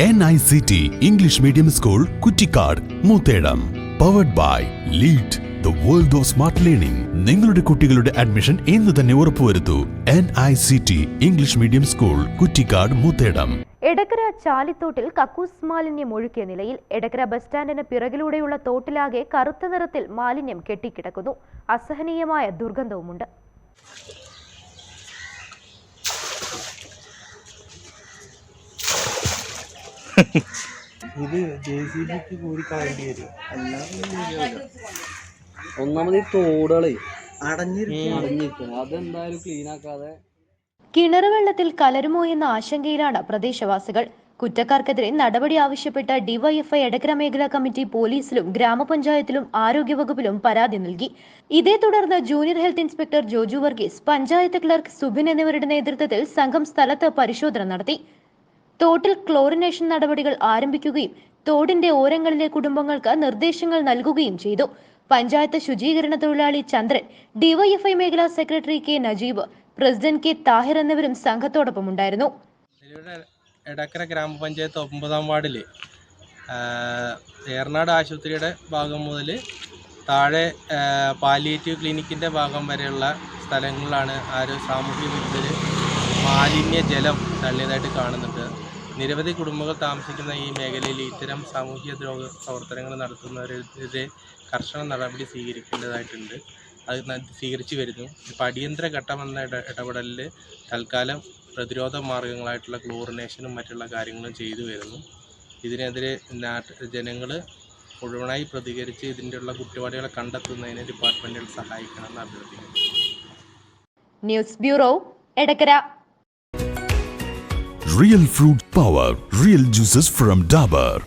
N I C T English medium school Kuttikkad Moothedam powered by lead the world of smart learning നിങ്ങളുടെ കുട്ടികളുടെ admission ഇന്ന് തന്നെ ഉറപ്പുവരുത്തൂ N I C T English medium school Kuttikkad Moothedam Edakkara ചാലിത്തോട്ടിൽ കക്കൂസ് മാലിന്യം ഒഴുക്കിയ നിലയിൽ Edakkara bus സ്റ്റാൻഡിന് പിറകിലൂടെയുള്ള തോട്ടിലാകെ കറുത്ത നിറത്തിൽ മാലിന്യം കെട്ടിക്കിടക്കുന്നു. അസഹനീയമായ ദുർഗന്ധവുമുണ്ട്. ഇത് ജെ സി ബിക്ക് കൂടി കാണേണ്ടി വരും. ഒന്നാമത് ഈ തോടുകളെ അടഞ്ഞിരിക്കും അതെന്തായാലും ക്ലീൻ ആക്കാതെ കിണർ വെള്ളത്തിൽ കലരുമോ എന്ന ആശങ്കയിലാണ് പ്രദേശവാസികൾ. കുറ്റക്കാർക്കെതിരെ നടപടി ആവശ്യപ്പെട്ട ഡിവൈഎഫ്ഐ എടക്കര മേഖലാ കമ്മിറ്റി പോലീസിലും ഗ്രാമപഞ്ചായത്തിലും ആരോഗ്യവകുപ്പിലും പരാതി നൽകി. ഇതേ തുടർന്ന് junior health inspector Joju Varghese panchayat clerk Subin എന്നിവരുടെ നേതൃത്വത്തിൽ സംഘം സ്ഥലത്ത് പരിശോധന നടത്തി. തോട്ടിൽ ക്ലോറിനേഷൻ നടപടികൾ ആരംഭിക്കുകയും തോടിന്റെ ഓരങ്ങളിലെ കുടുംബങ്ങൾക്ക് നിർദ്ദേശങ്ങൾ നൽകുകയും ചെയ്തു. പഞ്ചായത്ത് ശുചീകരണ തൊഴിലാളി ചന്ദ്രൻ ഡിവൈഎഫ്ഐ മേഖലാ secretary K Najeeb president K Thahir എന്നിവരും സംഘത്തോടൊപ്പം ഉണ്ടായിരുന്നു എടക്കര ഗ്രാമപഞ്ചായത്ത് ഒമ്പതാം വാർഡിൽ ഏർനാട് ആശുപത്രിയുടെ ഭാഗം മുതൽ താഴെ പാലിയേറ്റീവ് ക്ലിനിക്കിന്റെ ഭാഗം വരെയുള്ള സ്ഥലങ്ങളിലാണ് ആരോ സാമൂഹ്യ വിരുദ്ധർ മാലിന്യ ജലം തള്ളിയതായിട്ട് കാണുന്നുണ്ട്. നിരവധി കുടുംബങ്ങൾ താമസിക്കുന്ന ഈ മേഖലയിൽ ഇത്തരം സാമൂഹ്യ ദ്രോഹ പ്രവർത്തനങ്ങൾ നടത്തുന്നവരെതിരെ കർശന നടപടി സ്വീകരിക്കേണ്ടതായിട്ടുണ്ട്. അത് സ്വീകരിച്ചു വരുന്നു. ഇപ്പോൾ അടിയന്തര ഘട്ടമെന്ന ഇട ഇടപെടലിൽ തൽക്കാലം പ്രതിരോധ മാർഗങ്ങളായിട്ടുള്ള ക്ലോറിനേഷനും മറ്റുള്ള കാര്യങ്ങളും ചെയ്തു വരുന്നു. ഇതിനെതിരെ നാട്ട് ജനങ്ങൾ മുഴുവനായി പ്രതികരിച്ച് ഇതിന്റെയുള്ള കുറ്റവാളികളെ കണ്ടെത്തുന്നതിന് ഡിപ്പാർട്ട്മെന്റുകൾ സഹായിക്കണമെന്ന് അഭ്യർത്ഥിക്കുന്നു news bureau Edakkara Real fruit power, real juices from Dabur.